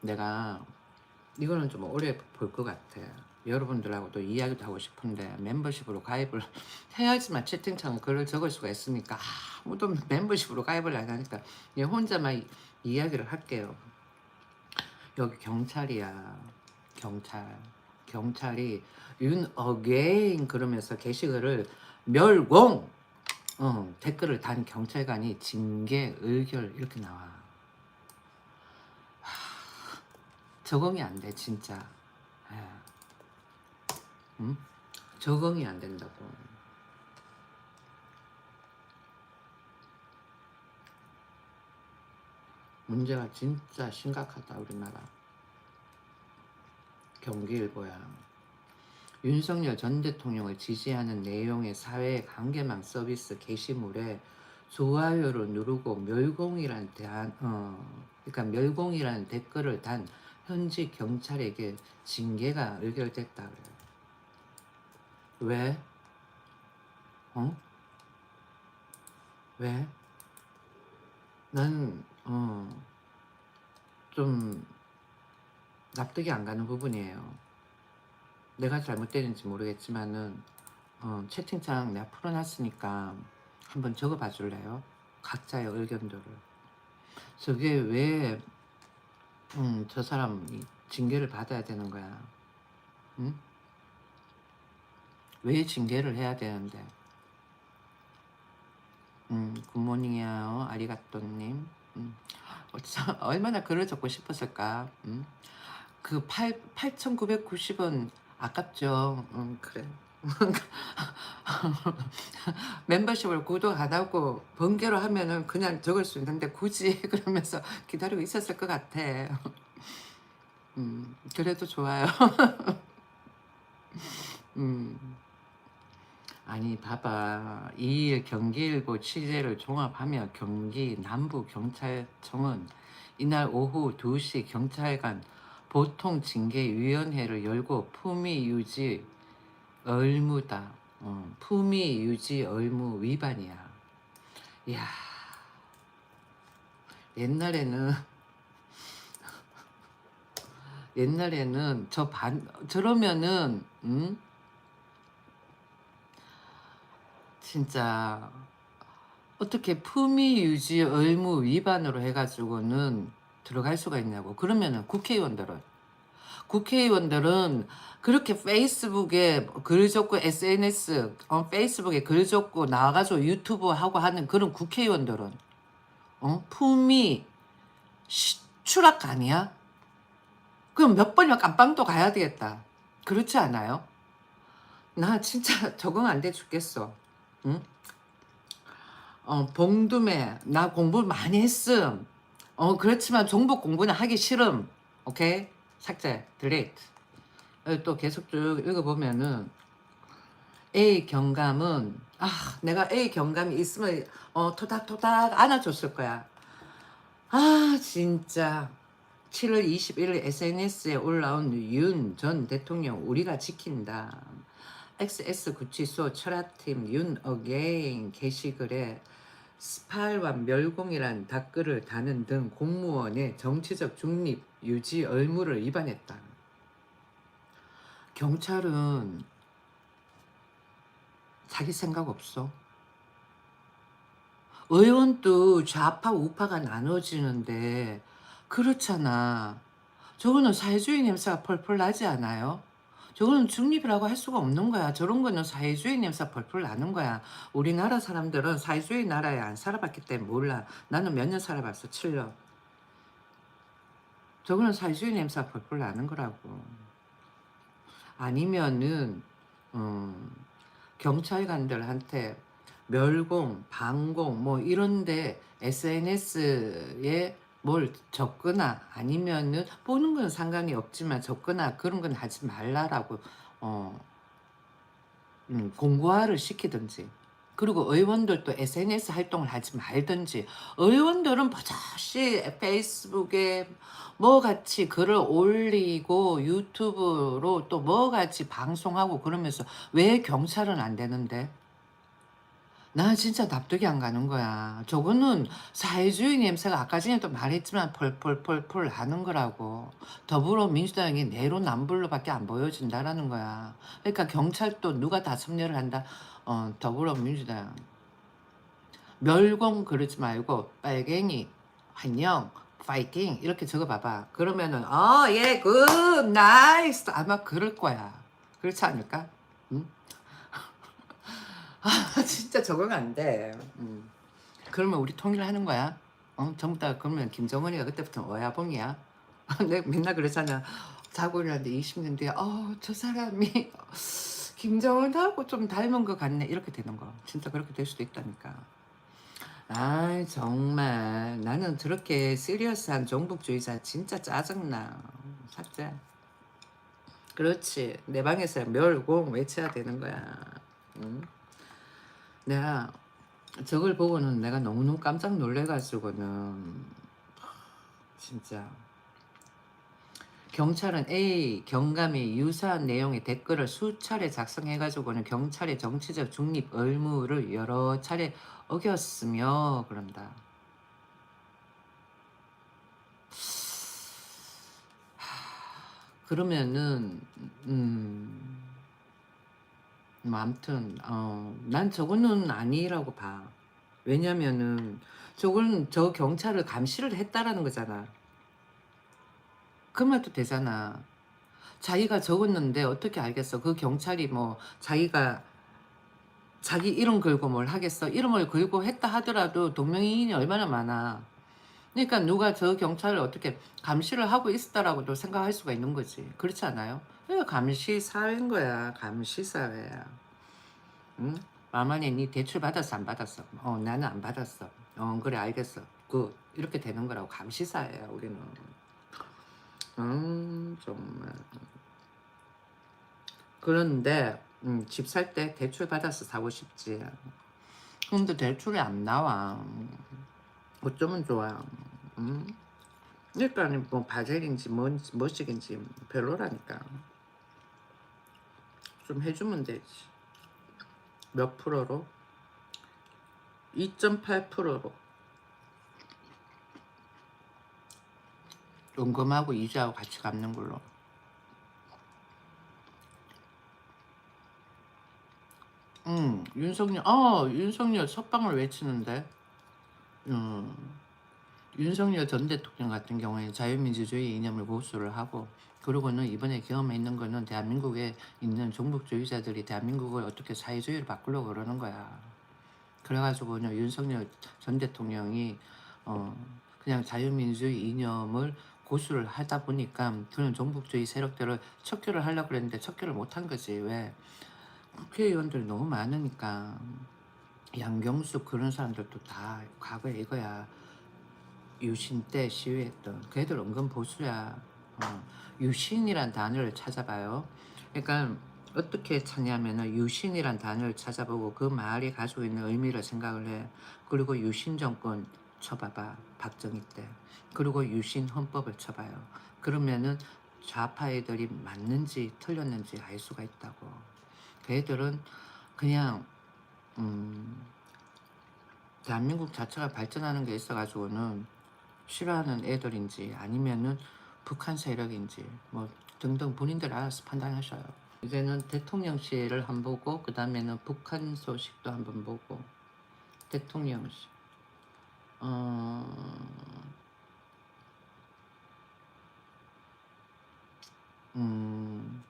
내가 이거는 좀 오래 볼 것 같아. 여러분들하고도 이야기도 하고 싶은데 멤버십으로 가입을 해야지만 채팅창에 글을 적을 수가 있으니까 아무도 멤버십으로 가입을 안 하니까 얘 혼자만 이- 이야기를 할게요. 여기 경찰이야. 경찰. 경찰이 윤 어게인 그러면서 게시글을 멸공 어, 댓글을 단 경찰관이 징계 의결 이렇게 나와. 하, 적응이 안 돼 진짜. 에. 응? 적응이 안 된다고. 문제가 진짜 심각하다 우리나라. 경기일보야. 윤석열 전 대통령을 지지하는 내용의 사회 관계망 서비스 게시물에 좋아요를 누르고 멸공이란 대한 어 그러니까 멸공이라는 댓글을 단 현지 경찰에게 징계가 의결됐다 그래요. 왜? 어? 왜? 나는 어, 좀 납득이 안 가는 부분이에요. 내가 잘못되는지 모르겠지만은 어, 채팅창 내가 풀어놨으니까 한번 적어봐 줄래요? 각자의 의견들을. 저게 왜, 음, 저 사람이 징계를 받아야 되는 거야? 응? 왜 징계를 해야 되는데? 음, 굿모닝이에요. 아리가또님. 음, 얼마나 글을 적고 싶었을까? 음? 그 8, 8,990원 아깝죠. 음, 그래. 멤버십을 구독 안 하고 번개로 하면은 그냥 적을 수 있는데 굳이 그러면서 기다리고 있었을 것 같아. 음, 그래도 좋아요. 음. 아니 봐봐 이일 경기일보 취재를 종합하며 경기 남부 경찰청은 이날 오후 2시 경찰관 보통 징계위원회를 열고 품위 유지 의무다. 어, 품위 유지 의무 위반이야. 이야 옛날에는 옛날에는 저 반 저러면은 음 진짜 어떻게 품위 유지 의무 위반으로 해가지고는 들어갈 수가 있냐고. 그러면은 국회의원들은 국회의원들은 그렇게 페이스북에 글 적고 SNS 어, 페이스북에 글 적고 나와가지고 유튜브 하고 하는 그런 국회의원들은 어 품위 시- 추락 아니야? 그럼 몇 번이나 깜빵도 가야 되겠다. 그렇지 않아요? 나 진짜 적응 안 돼 죽겠어. 응? 어, 봉둠에 나 공부 많이 했음. 어, 그렇지만 정보 공부는 하기 싫음. 오케이? 삭제. 어, 또 계속 쭉 읽어보면은 A 경감은 아 내가 A 경감이 있으면 어 토닥토닥 안아줬을 거야. 아 진짜 7월 21일 SNS에 올라온 윤 전 대통령 우리가 지킨다. XS 구치소 철학팀 윤 어게인 게시글에 스팔과 멸공이란 댓글을 다는 등 공무원의 정치적 중립 유지 의무를 위반했다. 경찰은 자기 생각 없어. 의원도 좌파 우파가 나눠지는데 그렇잖아. 저거는 사회주의 냄새가 펄펄 나지 않아요? 저거는 중립이라고 할 수가 없는 거야. 저런 거는 사회주의 냄새가 펄펄 나는 거야. 우리나라 사람들은 사회주의 나라에 안 살아봤기 때문에 몰라. 나는 몇 년 살아봤어. 7년. 저거는 사회주의 냄새가 펄펄 나는 거라고. 아니면은 음, 경찰관들한테 멸공, 방공 뭐 이런데 SNS에 뭘 적거나 아니면은 보는 건 상관이 없지만 적거나 그런 건 하지 말라라고 어 음, 공고화를 시키든지 그리고 의원들도 SNS 활동을 하지 말든지 의원들은 버젓이 페이스북에 뭐 같이 글을 올리고 유튜브로 또 뭐 같이 방송하고 그러면서 왜 경찰은 안 되는데 나 진짜 납득이 안 가는 거야. 저거는 사회주의 냄새가 아까 전에도 말했지만 펄펄펄펄 하는 거라고. 더불어민주당이 내로남불로밖에 안 보여진다라는 거야. 그러니까 경찰도 누가 다 섭렵을 한다. 어, 더불어민주당. 멸공 그러지 말고 빨갱이 환영 파이팅 이렇게 적어봐봐. 그러면은 어예굿 나이스 아마 그럴 거야. 그렇지 않을까? 응? 아 진짜 적응 안 돼. 음. 그러면 우리 통일하는 거야. 어 전부 다 그러면 김정은이가 그때부터 어야봉이야. 내가 맨날 그러잖아. 자고 일어났는데 20년 뒤에 어저 사람이 김정은하고 좀 닮은 것 같네 이렇게 되는 거. 진짜 그렇게 될 수도 있다니까. 아 정말 나는 저렇게 시리어스한 종북주의자 진짜 짜증나. 삭제. 그렇지. 내 방에서 멸공 외쳐야 되는 거야. 응? 내가 저걸 보고는 내가 너무너무 깜짝 놀래가지고는 진짜 경찰은 A 경감이 유사한 내용의 댓글을 수차례 작성해가지고는 경찰의 정치적 중립 의무를 여러 차례 어겼으며 그런다. 그러면은 음. 뭐 아무튼 어, 난 저거는 아니라고 봐. 왜냐면은 저건 저 경찰을 감시를 했다라는 거잖아. 그 말도 되잖아. 자기가 적었는데 어떻게 알겠어? 그 경찰이 뭐 자기가 자기 이름 걸고 뭘 하겠어? 이름을 걸고 했다 하더라도 동명이인이 얼마나 많아. 그러니까 누가 저 경찰을 어떻게 감시를 하고 있었다라고도 생각할 수가 있는 거지. 그렇지 않아요? 이거 감시 사회인 거야. 감시 사회야. 응? 마만에 니 대출 받았어 안 받았어? 어 나는 안 받았어. 어 그래 알겠어. 그 이렇게 되는 거라고 감시 사회야 우리는. 음 정말. 그런데 음, 집 살 때 대출 받아서 사고 싶지. 근데 대출이 안 나와. 어쩌면 좋아. 음? 그러니까 뭐 바젤인지 뭔지 뭐식인지 별로라니까. 좀 해주면 되지. 몇 프로로? 2.8%로. 연금하고 이자하고 같이 갚는 걸로. 음, 윤석열, 어, 윤석열 석방을 외치는데. 음, 윤석열 전 대통령 같은 경우에 자유민주주의 이념을 고수를 하고 그러고는 이번에 경험해 있는 거는 대한민국에 있는 종북주의자들이 대한민국을 어떻게 사회주의로 바꾸려고 그러는 거야. 그래가지고는 윤석열 전 대통령이 어 그냥 자유민주주의 이념을 고수를 하다 보니까 그런 종북주의 세력들을 척결을 하려고 그랬는데 척결을 못한 거지. 왜? 국회의원들이 너무 많으니까 양경숙 그런 사람들도 다 과거에 이거야 유신 때 시위했던 걔들 은근 보수야. 어, 유신이란 단어를 찾아봐요. 그러니까 어떻게 찾냐면 은 유신이란 단어를 찾아보고 그 말이 가지고 있는 의미를 생각을 해. 그리고 유신 정권 쳐봐봐 박정희 때. 그리고 유신 헌법을 쳐봐요. 그러면은 좌파 애들이 맞는지 틀렸는지 알 수가 있다고. 걔들은 그냥 음, 대한민국 자체가 발전하는 게 있어가지고는 싫어하는 애들인지 아니면은 북한 세력인지 뭐 등등 본인들 알아서 판단하셔요. 이제는 대통령실을 한번 보고 그 다음에는 북한 소식도 한번 보고 대통령실. 어... 음...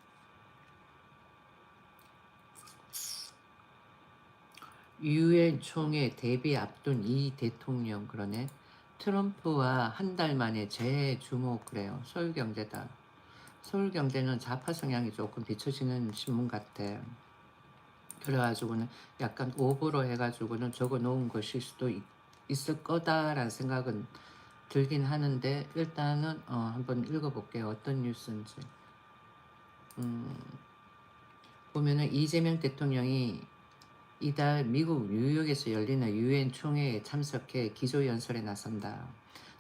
유엔 총회 데뷔 앞둔 이 대통령 그러네. 트럼프와 한 달 만에 재주목 그래요. 서울경제다. 서울경제는 좌파 성향이 조금 비춰지는 신문 같아. 그래가지고는 약간 오보로 해가지고는 적어 놓은 것일 수도 있, 있을 거다라는 생각은 들긴 하는데 일단은 어, 한번 읽어볼게요. 어떤 뉴스인지. 음, 보면은 이재명 대통령이 이달 미국 뉴욕에서 열리는 유엔 총회에 참석해 기조연설에 나선다.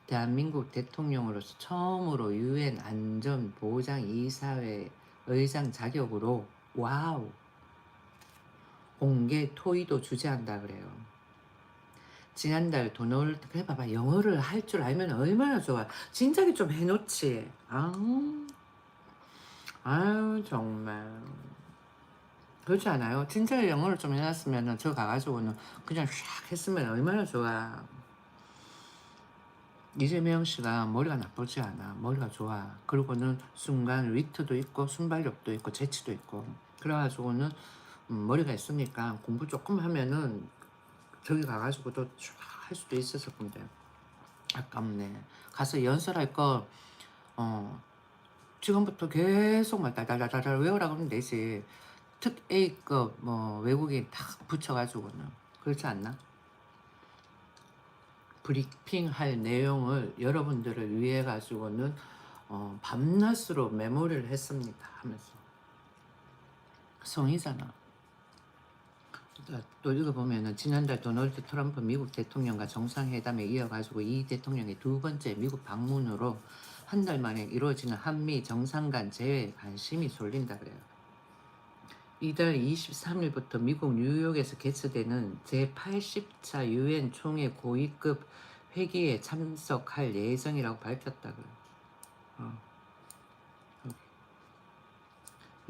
대한민국 대통령으로서 처음으로 유엔 안전보장 이사회 의장 자격으로 와우 공개 토의도 주재한다 그래요. 지난달 돈을 그래 봐봐 영어를 할 줄 알면 얼마나 좋아. 진작에 좀 해놓지. 아우 아유 정말 그렇지 않아요? 진짜 영어를 좀 해놨으면 저 가가지고는 그냥 샥 했으면 얼마나 좋아. 이재명 씨가 머리가 나쁘지 않아. 머리가 좋아. 그리고는 순간 위트도 있고 순발력도 있고 재치도 있고. 그래가지고는 음, 머리가 있으니까 공부 조금 하면은 저기 가가지고도 쫙 할 수도 있었을 건데 아깝네. 가서 연설할 거 어, 지금부터 계속 막 달달달달 외우라고 하면 되지. 특 A급 뭐 외국인 딱 붙여가지고는 그렇지 않나? 브리핑 할 내용을 여러분들을 위해 가지고는 어, 밤낮으로 메모리를 했습니다 하면서 성이잖아. 또- 또 읽어보면은 지난달 도널드 트럼프 미국 대통령과 정상회담에 이어가지고 이 대통령의 두 번째 미국 방문으로 한 달 만에 이루어지는 한미 정상 간 재회에 관심이 쏠린다 그래요. 이달 23일부터 미국 뉴욕에서 개최되는 제80차 유엔 총회 고위급 회기에 참석할 예정이라고 밝혔다 그래요. 어.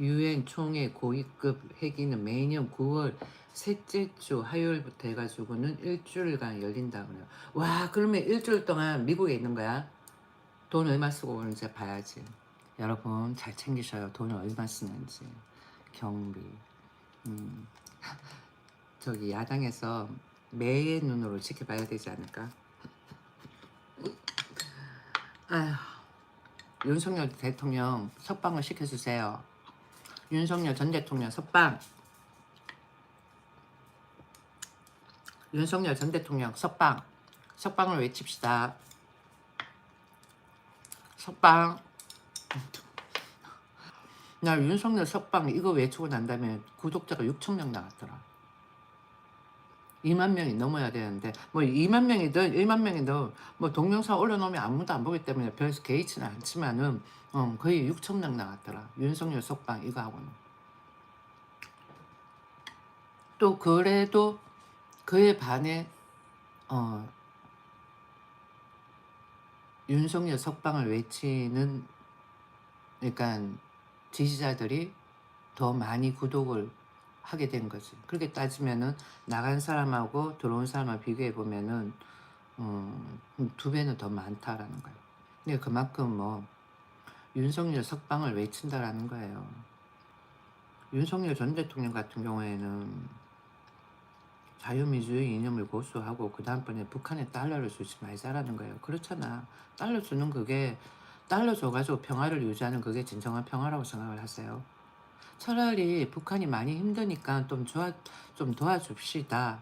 유엔 총회 고위급 회기는 매년 9월 셋째 주 화요일부터 해가지고는 일주일간 열린다 그래요. 와 그러면 일주일 동안 미국에 있는 거야? 돈 얼마 쓰고 오는지 봐야지. 여러분 잘 챙기셔요. 돈 얼마 쓰는지. 경비. 음. 저기 야당에서 매의 눈으로 지켜봐야 되지 않을까? 아휴, 윤석열 대통령 석방을 시켜주세요. 윤석열 전 대통령 석방. 윤석열 전 대통령 석방. 석방을 외칩시다. 석방. 나 윤석열 석방 이거 외치고 난 다음에 구독자가 6천 명 나왔더라. 2만 명이 넘어야 되는데 뭐 2만 명이든 1만 명이든 뭐 동영상 올려놓으면 아무도 안 보기 때문에 별 개의치는 않지만은 어, 거의 6천 명 나왔더라. 윤석열 석방 이거 하고는. 또 그래도 그에 반해 어, 윤석열 석방을 외치는 그러니까 지지자들이 더 많이 구독을 하게 된 거지. 그렇게 따지면은 나간 사람하고 들어온 사람을 비교해 보면은 음, 두 배는 더 많다라는 거예요. 근데 그만큼 뭐 윤석열 석방을 외친다라는 거예요. 윤석열 전 대통령 같은 경우에는 자유민주주의 이념을 고수하고 그 다음번에 북한에 달러를 주지 말자라는 거예요. 그렇잖아. 달러 주는 그게 달러 줘가지고 평화를 유지하는 그게 진정한 평화라고 생각을 하세요. 차라리 북한이 많이 힘드니까 좀, 도와, 좀 도와줍시다.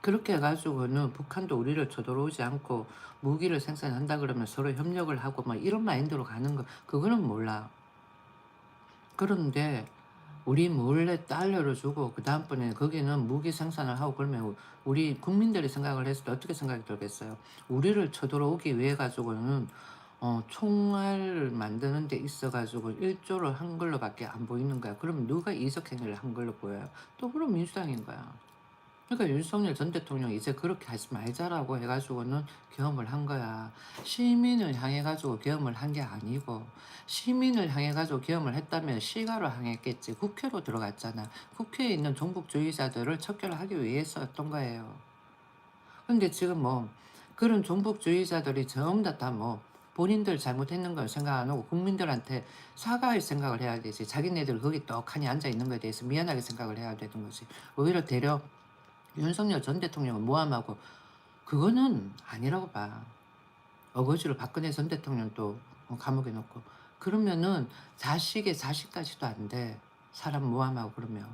그렇게 해가지고는 북한도 우리를 쳐들어오지 않고 무기를 생산한다 그러면 서로 협력을 하고 막 이런 마인드로 가는 거 그거는 몰라. 그런데 우리 몰래 달러를 주고 그 다음번에 거기는 무기 생산을 하고 그러면 우리 국민들이 생각을 했을 때 어떻게 생각이 들겠어요? 우리를 쳐들어오기 위해 가지고는 어, 총알을 만드는 데 있어가지고 1조를 한 걸로밖에 안 보이는 거야. 그럼 누가 이석행위를 한 걸로 보여요? 또 그럼 민주당인 거야. 그러니까 윤석열 전 대통령 이제 그렇게 하지 말자라고 해가지고는 경험을 한 거야. 시민을 향해가지고 경험을 한 게 아니고 시민을 향해가지고 경험을 했다면 시가로 향했겠지. 국회로 들어갔잖아. 국회에 있는 종북주의자들을 척결하기 위해서였던 거예요. 근데 지금 뭐 그런 종북주의자들이 전부 다다뭐 본인들 잘못했는 걸 생각 안 하고 국민들한테 사과할 생각을 해야 되지. 자기네들 거기 떡하니 앉아 있는 거에 대해서 미안하게 생각을 해야 되는 거지. 오히려 대려 윤석열 전 대통령을 모함하고 그거는 아니라고 봐. 어거지로 박근혜 전 대통령 또 감옥에 넣고 그러면은 자식의 자식까지도 안 돼. 사람 모함하고 그러면